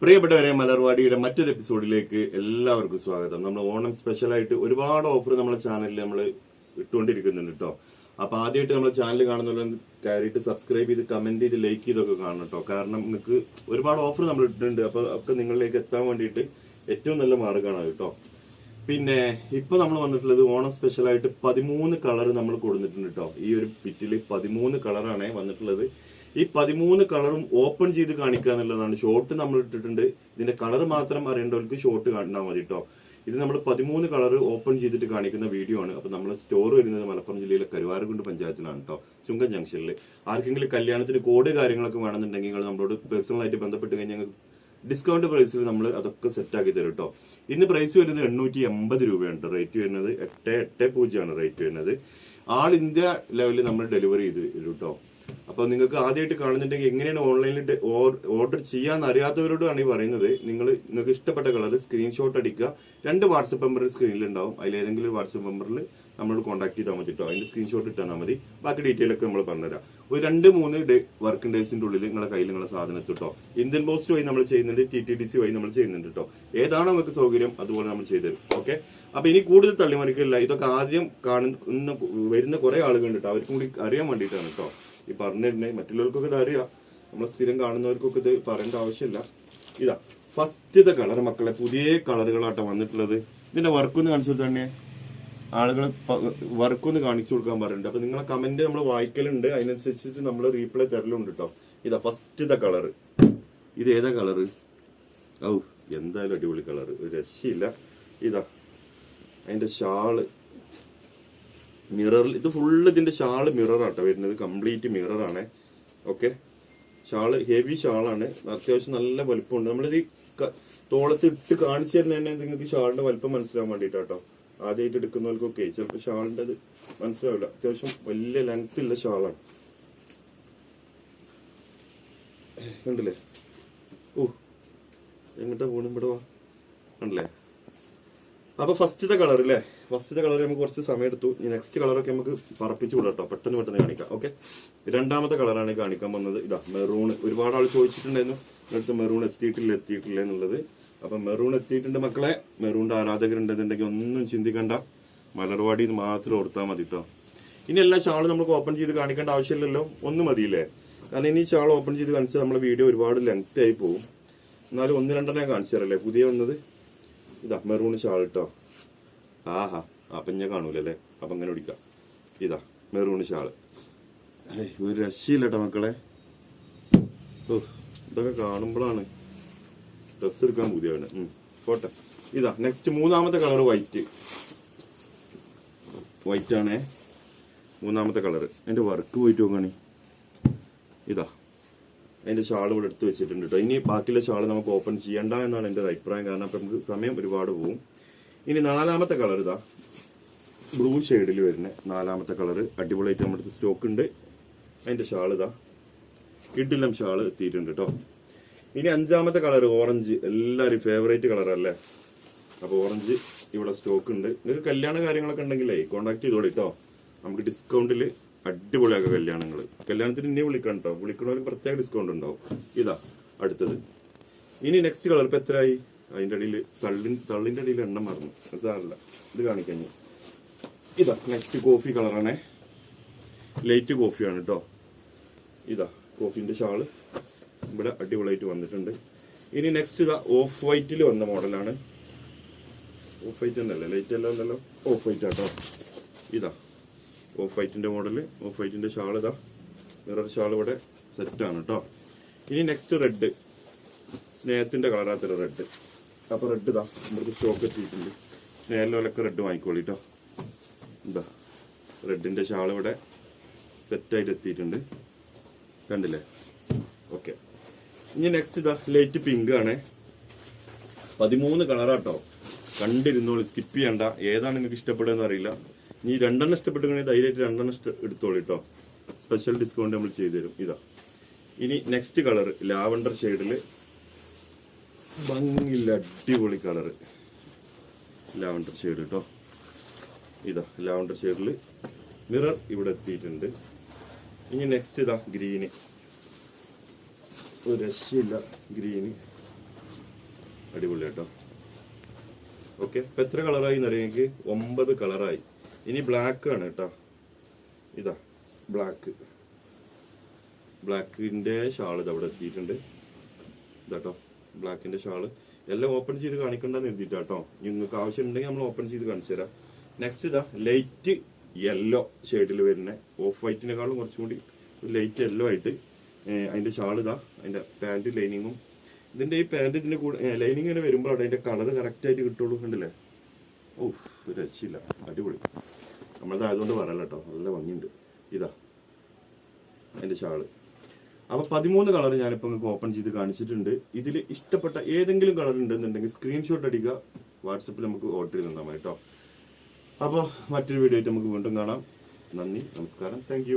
പ്രിയപ്പെട്ടവരെ മലർവാടിയുടെ മറ്റൊരു എപ്പിസോഡിലേക്ക് എല്ലാവർക്കും സ്വാഗതം. നമ്മൾ ഓണം സ്പെഷ്യലായിട്ട് ഒരുപാട് ഓഫർ നമ്മുടെ ചാനലിൽ നമ്മൾ ഇട്ടുകൊണ്ടിരിക്കുന്നുണ്ട് കേട്ടോ അപ്പൊ ആദ്യമായിട്ട് നമ്മുടെ ചാനൽ കാണുന്നവർ കയറിയിട്ട് സബ്സ്ക്രൈബ് ചെയ്ത് കമന്റ് ചെയ്ത് ലൈക്ക് ചെയ്തൊക്കെ കാണണം കേട്ടോ കാരണം നിങ്ങൾക്ക് ഒരുപാട് ഓഫർ നമ്മൾ ഇട്ടിട്ടുണ്ട്. അപ്പൊ ഒക്കെ നിങ്ങളിലേക്ക് എത്താൻ വേണ്ടിയിട്ട് ഏറ്റവും നല്ല മാർഗമാണ് കേട്ടോ പിന്നെ ഇപ്പൊ നമ്മൾ വന്നിട്ടുള്ളത് ഓണം സ്പെഷ്യലായിട്ട് പതിമൂന്ന് കളർ നമ്മൾ കൊടുത്തിട്ടുണ്ട് കേട്ടോ ഈ ഒരു പിറ്റിൽ പതിമൂന്ന് കളറാണ് വന്നിട്ടുള്ളത്. ഈ പതിമൂന്ന് കളറും ഓപ്പൺ ചെയ്ത് കാണിക്കുക എന്നുള്ളതാണ്. ഷോർട്ട് നമ്മൾ ഇട്ടിട്ടുണ്ട്. ഇതിന്റെ കളർ മാത്രം അറിയേണ്ടവർക്ക് ഷോർട്ട് കണ്ടാൽ മതി കേട്ടോ ഇത് നമ്മൾ പതിമൂന്ന് കളർ ഓപ്പൺ ചെയ്തിട്ട് കാണിക്കുന്ന വീഡിയോ ആണ്. അപ്പൊ നമ്മൾ സ്റ്റോർ വരുന്നത് മലപ്പുറം ജില്ലയിലെ കരുവാരക്കുണ്ട് പഞ്ചായത്തിലാണ് കേട്ടോ ചുങ്കം ജംഗ്ഷനിൽ ആർക്കെങ്കിലും കല്യാണത്തിന് കോഡ് കാര്യങ്ങളൊക്കെ വേണമെന്നുണ്ടെങ്കിൽ നിങ്ങൾ നമ്മളോട് പേഴ്സണലായിട്ട് ബന്ധപ്പെട്ട് കഴിഞ്ഞാൽ ഡിസ്കൗണ്ട് പ്രൈസിൽ നമ്മൾ അതൊക്കെ സെറ്റ് ആക്കി തരും കേട്ടോ ഇന്ന് പ്രൈസ് വരുന്നത് എണ്ണൂറ്റി എൺപത് രൂപയാണ് റേറ്റ് വരുന്നത് എട്ട് എട്ട് പൂജ്യമാണ് റേറ്റ് വരുന്നത്. ആൾ ഇന്ത്യ ലെവലിൽ നമ്മൾ ഡെലിവറി ചെയ്ത് തരും കേട്ടോ അപ്പൊ നിങ്ങൾക്ക് ആദ്യമായിട്ട് കാണുന്നുണ്ടെങ്കിൽ എങ്ങനെയാണ് ഓൺലൈനിൽ ഓർഡർ ചെയ്യാന്ന് അറിയാത്തവരോടാണ് ഈ പറയുന്നത്. നിങ്ങൾ നിങ്ങൾക്ക് ഇഷ്ടപ്പെട്ട കളർ സ്ക്രീൻഷോട്ട് അടിക്കുക. രണ്ട് വാട്സപ്പ് നമ്പർ സ്ക്രീനിൽ ഉണ്ടാവും അതിലേതെങ്കിലും ഒരു വാട്സപ്പ് നമ്പറിൽ നമ്മളോട് കോൺടാക്ട് ചെയ്താൽ മതി കേട്ടോ അതിന്റെ സ്ക്രീൻഷോട്ട് ഇട്ടാൽ മതി. ബാക്കി ഡീറ്റെയിൽ ഒക്കെ നമ്മൾ പറഞ്ഞുതരാം. ഒരു രണ്ട് മൂന്ന് ഡേ വർക്കിംഗ് ഡേയ്സിന്റെ ഉള്ളിൽ നിങ്ങളുടെ കയ്യിൽ നിങ്ങളെ സാധനം എത്തും ഇന്ത്യൻ പോസ്റ്റ് വഴി നമ്മൾ ചെയ്യുന്നുണ്ട്. ടി ടി ഡി സി വഴി നമ്മൾ ചെയ്യുന്നുണ്ട് കേട്ടോ ഏതാണോ നമുക്ക് സൗകര്യം അതുപോലെ നമ്മൾ ചെയ്തുതരും ഓക്കെ? അപ്പോൾ ഇനി കൂടുതൽ തള്ളിമറിക്കില്ല ഇതൊക്കെ ആദ്യം കാണുന്ന വരുന്ന കുറെ ആളുകളുണ്ട് കേട്ടോ അവർക്കും കൂടി അറിയാൻ വേണ്ടിയിട്ടാണ് കേട്ടോ ഈ പറഞ്ഞിരുന്നേ മറ്റുള്ളവർക്കൊക്കെ ഇത് അറിയാം. നമ്മൾ സ്ഥിരം കാണുന്നവർക്കൊക്കെ ഇത് പറയേണ്ട ആവശ്യമില്ല. ഇതാ ഫസ്റ്റ് ഫസ്റ്റത്തെ കളർ മക്കളെ പുതിയ കളറുകളാട്ടോ വന്നിട്ടുള്ളത്. ഇതിന്റെ വർക്കൊന്ന് കാണിച്ചു തന്നെ ആളുകൾ വർക്കൊന്ന് കാണിച്ചു കൊടുക്കാൻ പറയുന്നുണ്ട്. അപ്പൊ നിങ്ങളെ കമന്റ് നമ്മൾ വായിക്കലുണ്ട്. അതിനനുസരിച്ചിട്ട് നമ്മൾ റീപ്ലൈ തരലുണ്ട് കേട്ടോ ഇതാ ഫസ്റ്റ് ഫസ്റ്റത്തെ കളർ ഇത് ഏതാ കളറ്? ഔ എന്തായാലും അടിപൊളി കളർ ഒരു രക്ഷയില്ല. ഇതാ അതിന്റെ ഷാൾ. മിററിൽ ഇത് ഫുള്ള് ഇതിന്റെ ഷാൾ മിററാട്ടോ വരുന്നത്. കംപ്ലീറ്റ് മിററാണ് ഓക്കെ ഷാൾ ഹെവി ഷാളാണ്. അത്യാവശ്യം നല്ല വലുപ്പമുണ്ട്. നമ്മളിത് തോളത്ത് ഇട്ട് കാണിച്ചു തരുന്ന തന്നെ നിങ്ങൾക്ക് ഷാളിന്റെ വലുപ്പം മനസ്സിലാവാൻ വേണ്ടിയിട്ടാട്ടോ. ആദ്യമായിട്ട് എടുക്കുന്നവർക്കൊക്കെ ചിലപ്പോൾ ഷാളിന്റെ അത് മനസ്സിലാവില്ല. അത്യാവശ്യം വലിയ ലെങ്ത് ഉള്ള ഷാളാണ്. കണ്ടില്ലേ? ഓ എങ്ങോട്ടാ പോണു? ഇവിടെ കണ്ടില്ലേ? അപ്പൊ ഫസ്റ്റത്തെ കളർ അല്ലേ ഫസ്റ്റത്തെ കളർ നമുക്ക് കുറച്ച് സമയം എടുത്തു ഈ നെക്സ്റ്റ് കളറൊക്കെ നമുക്ക് പറപ്പിച്ചു വിടാം കേട്ടോ പെട്ടെന്ന് പെട്ടെന്ന് കാണിക്കാം. ഓക്കെ രണ്ടാമത്തെ കളറാണ് കാണിക്കാൻ വന്നത് ഇതാ മെറൂൺ ഒരുപാട് ആൾ ചോദിച്ചിട്ടുണ്ടായിരുന്നു. അടുത്ത് മെറൂൺ എത്തിയിട്ടില്ല എത്തിയിട്ടില്ല എന്നുള്ളത്. അപ്പൊ മെറൂൺ എത്തിയിട്ടുണ്ട് മക്കളെ. മെറൂണിന്റെ ആരാധകരുണ്ടെന്നുണ്ടെങ്കിൽ ഒന്നും ചിന്തിക്കണ്ട. മലർവാടി എന്ന് മാത്രം ഓർത്താൽ മതി കേട്ടോ ഇനി എല്ലാ ഷാളും നമുക്ക് ഓപ്പൺ ചെയ്ത് കാണിക്കേണ്ട ആവശ്യമില്ലല്ലോ. ഒന്ന് മതിയില്ലേ? കാരണം ഇനി ഷാൾ ഓപ്പൺ ചെയ്ത് കാണിച്ചാൽ നമ്മുടെ വീഡിയോ ഒരുപാട് ലെങ്ത് ആയി പോകും. എന്നാലും ഒന്ന് രണ്ടെണ്ണം കാണിച്ചു തരല്ലേ പുതിയ വന്നത്. ഇതാ മെറൂൺ ഷാൾ കേട്ടോ ആഹാ അപ്പം ഞാൻ കാണൂലല്ലേ? അപ്പം അങ്ങനെ പിടിക്കാം. ഇതാ മെറൂൺ ഷാൾ ഒരു രക്ഷയില്ല കേട്ടോ മക്കളെ. ഓ ഇതൊക്കെ കാണുമ്പോഴാണ് ഡ്രസ്സ് എടുക്കാൻ പുതിയാണ് പോട്ടെ. ഇതാ നെക്സ്റ്റ് മൂന്നാമത്തെ കളർ വൈറ്റ് വൈറ്റ് ആണേ. മൂന്നാമത്തെ കളർ എന്റെ വർക്ക് പോയിട്ട് നോക്കണി. ഇതാ അതിന്റെ ഷാൾ ഇവിടെ എടുത്ത് വെച്ചിട്ടുണ്ട് കേട്ടോ ഇനി ബാക്കിയുള്ള ഷാൾ നമുക്ക് ഓപ്പൺ ചെയ്യണ്ട എന്നാണ് എന്റെ അഭിപ്രായം. കാരണം അപ്പം നമുക്ക് സമയം ഒരുപാട് പോകും ഇനി നാലാമത്തെ കളർ ഇതാ. ബ്ലൂ ഷെയ്ഡിൽ വരുന്ന നാലാമത്തെ കളർ അടിപൊളിയായിട്ട് നമ്മുടെ അടുത്ത് സ്റ്റോക്ക് ഉണ്ട്. അതിന്റെ ഷാൾ ഇതാ. ഇഡിലം ഷാൾ എത്തിയിട്ടുണ്ട് കേട്ടോ ഇനി അഞ്ചാമത്തെ കളർ ഓറഞ്ച് എല്ലാവരും ഫേവറേറ്റ് കളറല്ലേ അപ്പോൾ ഓറഞ്ച് ഇവിടെ സ്റ്റോക്ക് ഉണ്ട്. നിങ്ങൾക്ക് കല്യാണ കാര്യങ്ങളൊക്കെ ഉണ്ടെങ്കിലേ കോൺടാക്ട് ചെയ്തോളി കേട്ടോ നമുക്ക് ഡിസ്കൗണ്ടിൽ അടിപൊളിയാക്കുക കല്യാണങ്ങൾ കല്യാണത്തിന് ഇനി വിളിക്കണം കേട്ടോ വിളിക്കണവർക്ക് പ്രത്യേക ഡിസ്കൗണ്ട് ഉണ്ടാവും ഇതാ അടുത്തത്. ഇനി നെക്സ്റ്റ് കളർ ഇപ്പം എത്രയായി? അതിന്റെ അടിയിൽ തള്ളിൻ തള്ളിന്റെ അടിയിൽ എണ്ണം മറന്നു. സാറില്ല ഇത് കാണിക്കാൻ ഇതാ നെക്സ്റ്റ് കോഫി കളറാണേ ലൈറ്റ് കോഫിയാണ് കേട്ടോ ഇതാ കോഫിന്റെ ഷാൾ ഇവിടെ അടിപൊളിയായിട്ട് വന്നിട്ടുണ്ട്. ഇനി നെക്സ്റ്റ് ഇതാ ഓഫ് വൈറ്റിൽ വന്ന മോഡലാണ് ഓഫ് വൈറ്റ് തന്നെയല്ലേ? ലൈറ്റ് എല്ലാം ഉണ്ടല്ലോ? ഓഫ് വൈറ്റ് ആട്ടോ ഇതാ ഓഫ് വൈറ്റിന്റെ മോഡൽ ഓഫ് വൈറ്റിന്റെ ഷാൾ ഇതാ. മിറർ ഷാൾ ഇവിടെ സെറ്റാണ് കേട്ടോ ഇനി നെക്സ്റ്റ് റെഡ് സ്നേഹത്തിന്റെ കളറാത്തൊരു റെഡ് അപ്പൊ റെഡ് ഇതാ. നമുക്ക് സ്റ്റോക്ക് എത്തിയിട്ടുണ്ട് സ്നേഹലോലൊക്കെ റെഡ് വാങ്ങിക്കോളി കേട്ടോ എന്താ റെഡിന്റെ ഷാൾ ഇവിടെ സെറ്റായിട്ട് എത്തിയിട്ടുണ്ട്. കണ്ടില്ലേ? ഓക്കെ ഇനി നെക്സ്റ്റ് ഇതാ. ലൈറ്റ് പിങ്ക് ആണ്. പതിമൂന്ന് കളറാട്ടോ കണ്ടിരുന്നോളൂ സ്കിപ്പ് ചെയ്യണ്ട. ഏതാണ് നിങ്ങൾക്ക് ഇഷ്ടപ്പെടുക അറിയില്ല ഇനി രണ്ടെണ്ണം ഇഷ്ടപ്പെട്ടുകയാണെങ്കിൽ ധൈര്യമായിട്ട് രണ്ടെണ്ണം ഇഷ്ട എടുത്തോളൂ കേട്ടോ സ്പെഷ്യൽ ഡിസ്കൗണ്ട് നമ്മൾ ചെയ്തു തരും ഇതാ. ഇനി നെക്സ്റ്റ് കളർ ലാവണ്ടർ ഷെയ്ഡിൽ ഭംഗിയില്ല അടിപൊളി കളർ ലാവണ്ടർ ഷെയ്ഡ് കേട്ടോ ഇതാ ലാവണ്ടർ ഷെയ്ഡിൽ മിറർ ഇവിടെ എത്തിയിട്ടുണ്ട്. ഇനി നെക്സ്റ്റ് ഇതാ ഗ്രീന് ഒരു രക്ഷയില്ല ഗ്രീന് അടിപൊളി കേട്ടോ ഓക്കെ ഇപ്പം എത്ര കളറായി എന്നറിയാം എനിക്ക് ഒമ്പത് കളറായി ഇനി ബ്ലാക്ക് ആണ് കേട്ടോ. ഇതാ ബ്ലാക്ക് ബ്ലാക്കിന്റെ ഷാൾ ഇത് അവിടെ എത്തിയിട്ടുണ്ട്. ഇതാട്ടോ ബ്ലാക്കിന്റെ ഷാൾ എല്ലാം ഓപ്പൺ ചെയ്ത് കാണിക്കണ്ടെന്ന് എഴുതിയിട്ട് കേട്ടോ നിങ്ങൾക്ക് ആവശ്യം ഉണ്ടെങ്കിൽ നമ്മൾ ഓപ്പൺ ചെയ്ത് കാണിച്ചു തരാം. നെക്സ്റ്റ് ഇതാ ലൈറ്റ് യെല്ലോ ഷെയ്ഡിൽ വരുന്ന. ഓഫ് വൈറ്റിനെക്കാളും കുറച്ചും കൂടി ലൈറ്റ് യെല്ലോ ആയിട്ട് അതിന്റെ ഷാൾ ഇതാ അതിന്റെ പാന്റ് ലൈനിങ്ങും ഇതിന്റെ ഈ പാന്റ് ഇതിന്റെ കൂടെ ലൈനിങ് ഇങ്ങനെ അവിടെ അതിന്റെ കളർ കറക്റ്റായിട്ട് കിട്ടുള്ളൂ കണ്ടില്ലേ? ഒരു രക്ഷയില്ല. അടിപൊളി. നമ്മളത് ആയതുകൊണ്ട് പറയല്ല കേട്ടോ നല്ല ഭംഗിയുണ്ട്. ഇതാ അതിന്റെ ഷാൾ. അപ്പൊ പതിമൂന്ന് കളർ ഞാനിപ്പോ നിങ്ങൾക്ക് ഓപ്പൺ ചെയ്ത് കാണിച്ചിട്ടുണ്ട്. ഇതിൽ ഇഷ്ടപ്പെട്ട ഏതെങ്കിലും കളർ ഉണ്ടെന്നുണ്ടെങ്കിൽ സ്ക്രീൻഷോട്ട് അടിക്കുക. വാട്സപ്പിൽ നമുക്ക് ഓർഡർ ചെയ്ത് തന്നാൽ മതി കേട്ടോ അപ്പോൾ മറ്റൊരു വീഡിയോ ആയിട്ട് നമുക്ക് വീണ്ടും കാണാം. നന്ദി നമസ്കാരം. താങ്ക്